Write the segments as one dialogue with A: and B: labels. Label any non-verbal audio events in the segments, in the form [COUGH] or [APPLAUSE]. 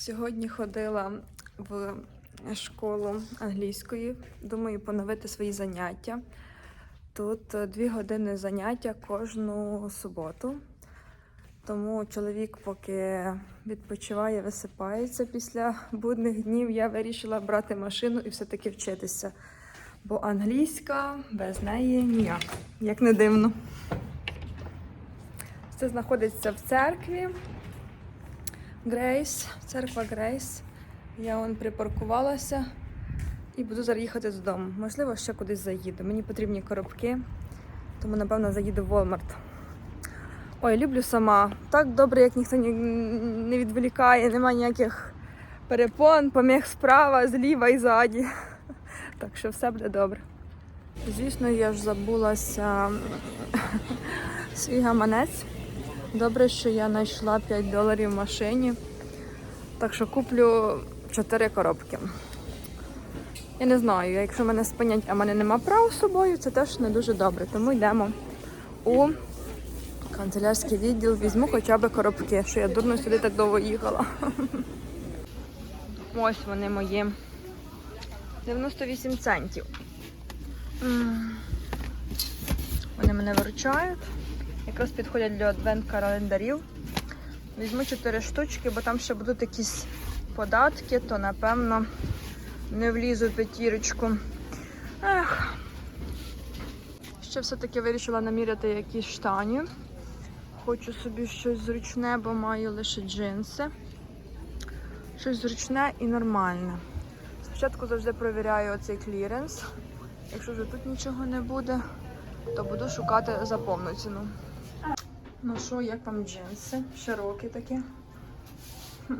A: Сьогодні ходила в школу англійської. Думаю, поновити свої заняття. Тут е, дві години заняття кожну суботу. Тому чоловік, поки відпочиває, висипається після будних днів, я вирішила брати машину і все-таки вчитися. Бо англійська без неї ніяк, як не дивно. Це знаходиться в церкві. Грейс, церква Грейс. Я вон припаркувалася і буду зараз їхати додому. Можливо, ще кудись заїду. Мені потрібні коробки, тому напевно заїду в Walmart. Ой, люблю сама. Так добре, як ніхто не відволікає, немає ніяких перепон, поміг справа, зліва і ззаді. Так що все буде добре. Звісно, я ж забулася [LAUGHS] свій гаманець. Добре, що я знайшла 5 доларів в машині. Так що куплю 4 коробки. Я не знаю, якщо мене спинять, а мене нема прав з собою, це теж не дуже добре. Тому йдемо у канцелярський відділ, візьму хоча б коробки, що я дурно сюди так довго їхала. [LAUGHS] Ось вони мої. 98 центів. Вони мене виручають. Якраз підходять для адвент-календарів. Візьму 4 штучки, бо там ще будуть якісь податки, то напевно не влізу в п'ятірочку. Ех. Ще все-таки вирішила наміряти якісь штані. Хочу собі щось зручне, бо маю лише джинси. Щось зручне і нормальне. Спочатку завжди перевіряю оцей кліренс. Якщо вже тут нічого не буде, то буду шукати за повну ціну. Ну що, як вам джинси? Широкі такі. Хм.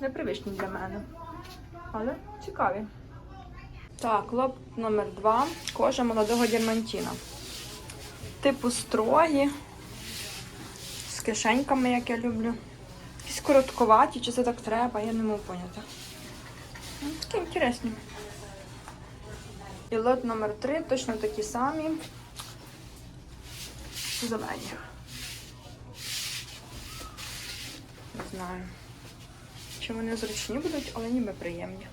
A: Непривичні для мене. Але цікаві. Так, лоб номер два. Кожа молодого дірмантіна. Типу строгі. З кишеньками, як я люблю. Якісь коротковаті, чи це так треба, я не можу поняти. Ну, Такі інтересні. І лот номер 3 точно такі самі. Зелені. Не знаю. Чи вони зручні будуть, але ніби приємні.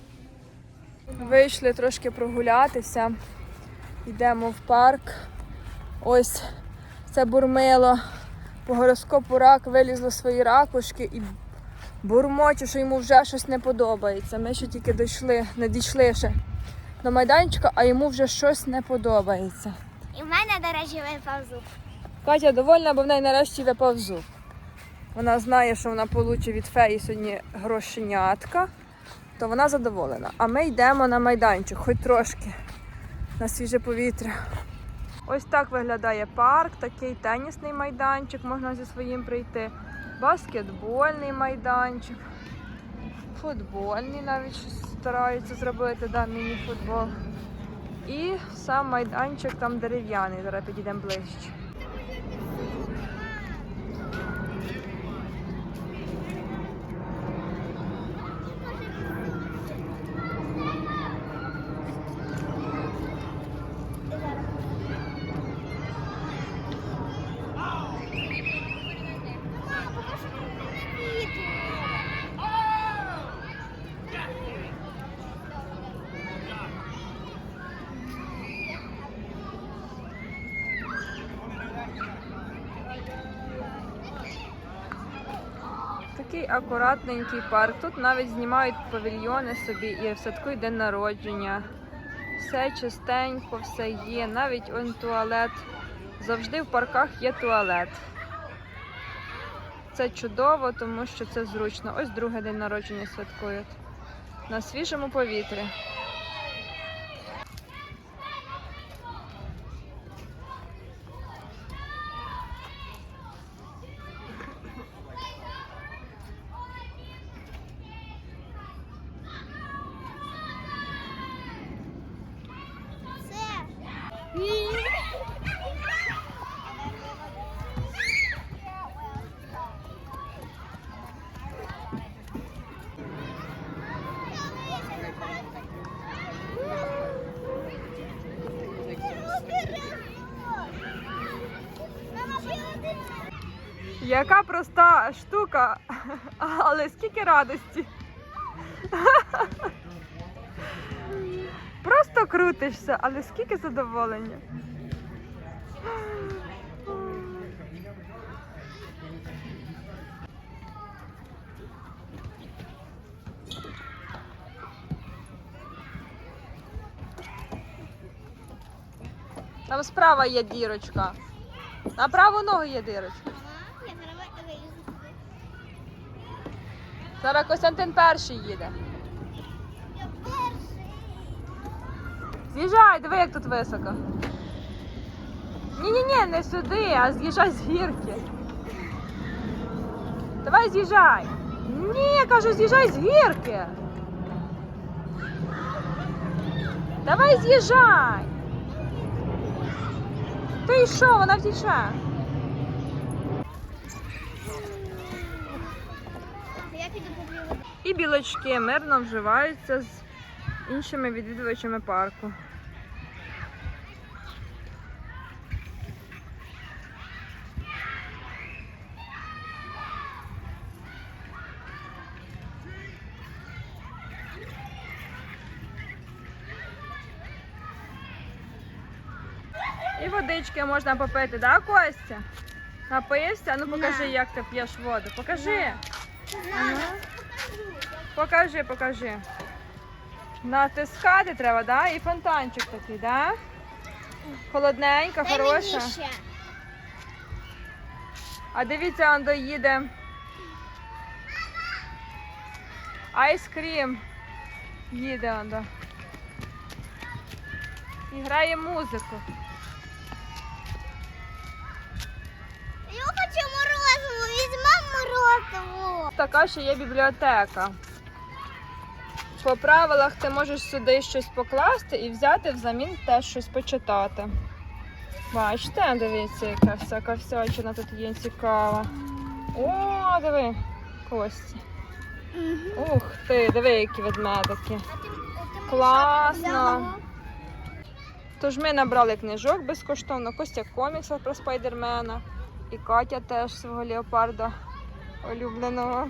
A: Вийшли трошки прогулятися. Йдемо в парк. Ось це бурмило. По гороскопу рак вилізло свої ракушки і бурмоче, що йому вже щось не подобається. Ми ще тільки дійшли, не дійшли ще до майданчика, а йому вже щось не подобається.
B: І в мене, до речі, випав зуб.
A: Катя довольна, бо в неї нарешті випав зуб. Вона знає, що вона получить від феї сьогодні грошенятка, то вона задоволена. А ми йдемо на майданчик, хоч трошки на свіже повітря. Ось так виглядає парк, такий тенісний майданчик, можна зі своїм прийти. Баскетбольний майданчик, футбольний навіть стараються зробити, да, міні-футбол. І сам майданчик там дерев'яний, зараз підійдемо ближче. Такий акуратненький парк. Тут навіть знімають павільйони собі і святкують день народження. Все чистенько, все є. Навіть он туалет. Завжди в парках є туалет. Це чудово, тому що це зручно. Ось другий день народження святкують. На свіжому повітрі. Проста штука, [LAUGHS] але скільки радості. [LAUGHS] Просто крутишся, але скільки задоволення. Там справа є дірочка. На праву ногу є дірочка.
B: Зараз
A: Костянтин перший їде.
B: Я перший.
A: З'їжджай, диви, як тут високо. Ні-ні-ні, не сюди, а з'їжджай з гірки. Давай з'їжджай. Ні, я кажу, з'їжджай з гірки. Давай з'їжджай. Ти що, вона втіче. І білочки мирно вживаються з іншими відвідувачами парку. І водички можна попити, да, Костя? Напився? Ну покажи, як ти п'єш воду. Покажи.
B: Надо.
A: Покажи, покажи. Натискати треба, да? І фонтанчик такий, да? Холодненька,
B: Дай
A: хороша.
B: мені ще.
A: А дивіться, он доїде. Айскрім. Їде он до. І грає музику.
B: Я хочу морозиво, візьмемо морозиво.
A: Така ще є бібліотека. По правилах ти можеш сюди щось покласти і взяти взамін теж щось почитати. Бачите, дивіться, яка всяка всячина тут є цікава. О, диви, Кості. Ух ти, диви, які ведмедики. Класно. Тож ми набрали книжок безкоштовно, Костя коміксів про спайдермена і Катя теж свого леопарда улюбленого.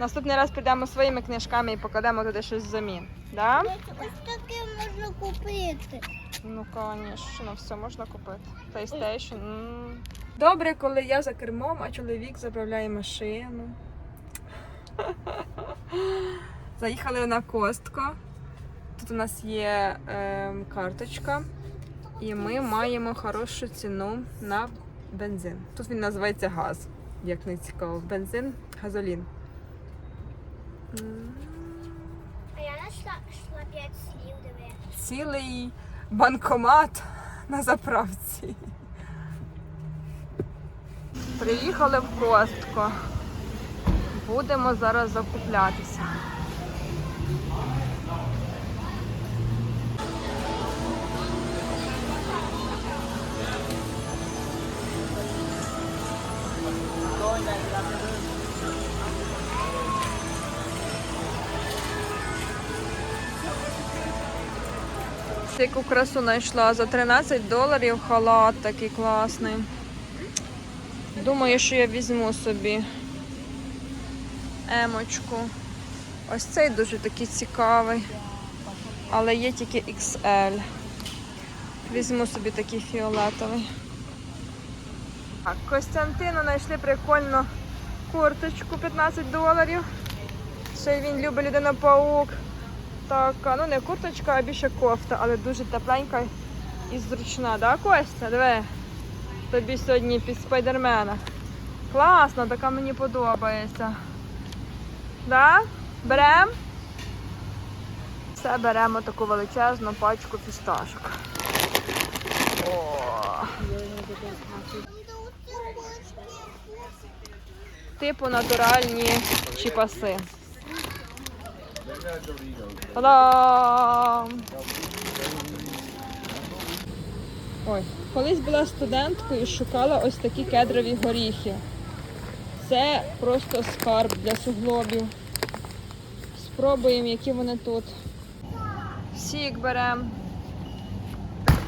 A: Наступний раз підемо своїми книжками і покладемо туди щось взамін. Да?
B: Ось таке можна купити.
A: Ну, звісно, все можна купити. PlayStation. м. Добре, коли я за кермом, а чоловік заправляє машину. [LAUGHS] Заїхали на костко. Тут у нас є ем, карточка, і ми маємо хорошу ціну на бензин. Тут він називається газ, як не цікаво. Бензин, газолін.
B: А я знайшла йшла 5 слів, диви.
A: Цілий банкомат на заправці. Приїхали в Костко. Будемо зараз закуплятися. Яку красу знайшла за 13 доларів халат такий класний. Думаю, що я візьму собі емочку. Ось цей дуже такий цікавий. Але є тільки XL. Візьму собі такий фіолетовий. Так, Костянтину знайшли прикольну курточку 15 доларів. Ще він любить людина-паук. Така, ну не курточка, а більше кофта, але дуже тепленька і зручна, да, Костя? Диви, тобі сьогодні під спайдермена. Класно, така мені подобається. Да? Берем? Все беремо таку величезну пачку фісташок. О, типу натуральні чіпаси. Та-дам! Ой, колись була студенткою і шукала ось такі кедрові горіхи. Це просто скарб для суглобів. Спробуємо, які вони тут. Сік беремо.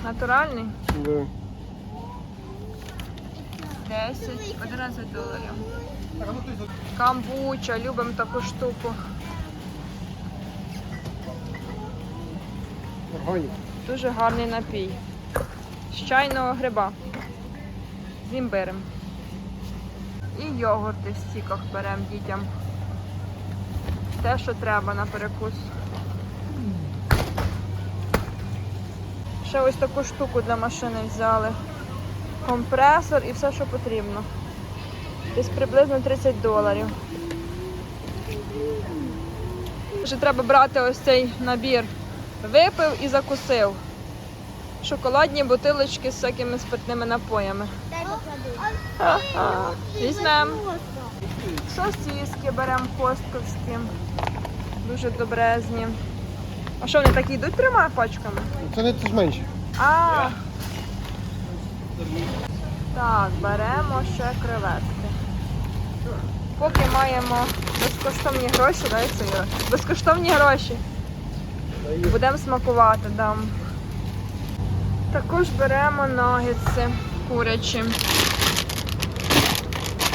A: Натуральний.
C: Да.
A: 10, 11 доларів. Камбуча, любимо таку штуку.
C: Органік.
A: Дуже гарний напій. З чайного гриба. З імбирем. І йогурти в стіках беремо дітям. Те, що треба на перекус. Ще ось таку штуку для машини взяли. Компресор і все, що потрібно. Десь приблизно 30 доларів. Ще треба брати ось цей набір. Випив і закусив. Шоколадні бутилочки з всякими спиртними напоями. Візьмемо. Сосиски беремо костковські. Дуже добрезні. А що вони такі йдуть трьома пачками?
C: Це не це менше.
A: А. Так, беремо ще креветки. Поки маємо безкоштовні гроші, дай це Безкоштовні гроші. Будемо смакувати, дам. Також беремо нагетси курячі.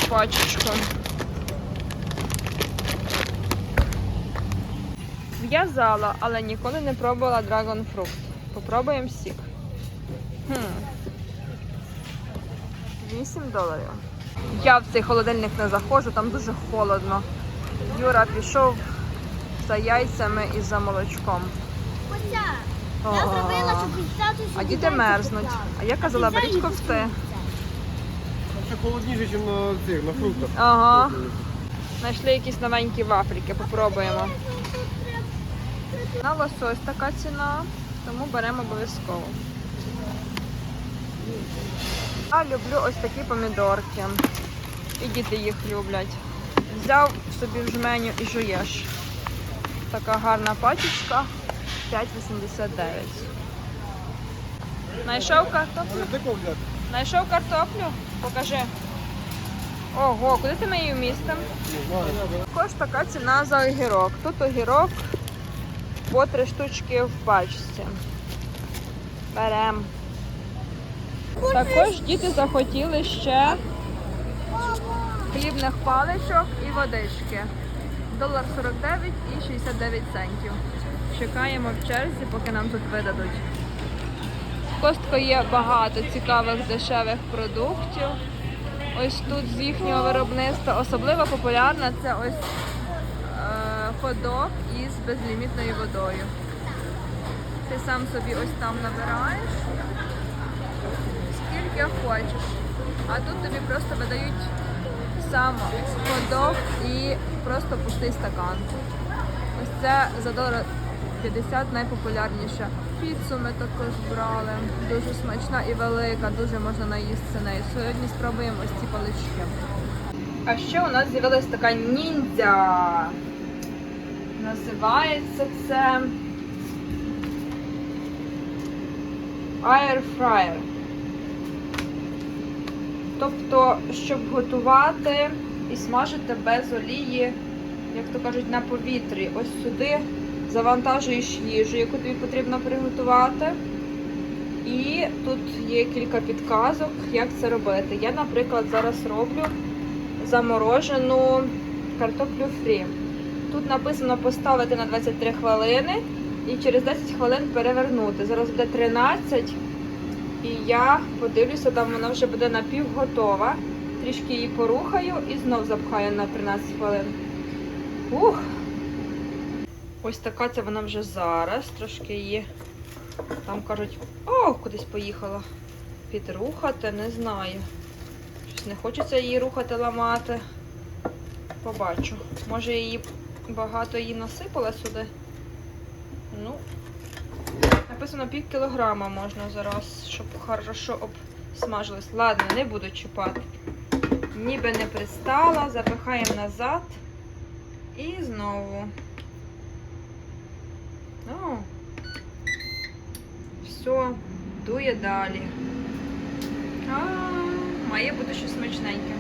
A: Пачечку. В'язала, але ніколи не пробувала драгон фрукт. Попробуємо сік. Хм. 8 доларів. Я в цей холодильник не заходжу, там дуже холодно. Юра пішов за яйцями і за молочком. О,
B: Я зробила, щоб дістати
A: А діти мерзнуть. А я казала, беріть ковти.
C: Ще холодніше, ніж на цих, на фруктах.
A: Ага. Знайшли якісь новенькі вафліки, попробуємо. На лосось така ціна, тому беремо обов'язково. Я люблю ось такі помідорки. І діти їх люблять. Взяв собі в жменю і жуєш. Така гарна пачечка 5,89. Знайшов картоплю?
C: Тако.
A: Знайшов картоплю? Покажи. Ого, куди ти ми її вмістимо? Також така ціна за огірок. Тут огірок по три штучки в пачці. Берем. Також діти захотіли ще хлібних паличок і водички. Долар 49 і 69 центів. Чекаємо в черзі, поки нам тут видадуть. Костко є багато цікавих дешевих продуктів. Ось тут з їхнього виробництва. Особливо популярна це ось е, ходок із безлімітною водою. Ти сам собі ось там набираєш, скільки хочеш. А тут тобі просто видають сам ходок і просто пустий стакан. Ось це за 50 найпопулярніша. Піцу ми також брали. Дуже смачна і велика, дуже можна наїсти нею. Сьогодні спробуємо ось ці палички. А ще у нас з'явилась така ніндзя. Називається це Air Fryer. Тобто, щоб готувати і смажити без олії, як то кажуть, на повітрі. Ось сюди завантажуєш їжу, яку тобі потрібно приготувати. І тут є кілька підказок, як це робити. Я, наприклад, зараз роблю заморожену картоплю фрі. Тут написано поставити на 23 хвилини і через 10 хвилин перевернути. Зараз буде 13. І я подивлюся, там вона вже буде напівготова. Трішки її порухаю і знов запхаю на 13 хвилин. Ух! Ось така це вона вже зараз. Трошки її там кажуть, о, кудись поїхала. Підрухати, не знаю. Щось не хочеться її рухати, ламати. Побачу. Може її багато її насипала сюди. Ну, написано пів кілограма можна зараз, щоб хорошо обсмажилось. Ладно, не буду чіпати. Ніби не пристала, запихаємо назад. І знову. О, все, дує далі. А, має бути щось смачненьке.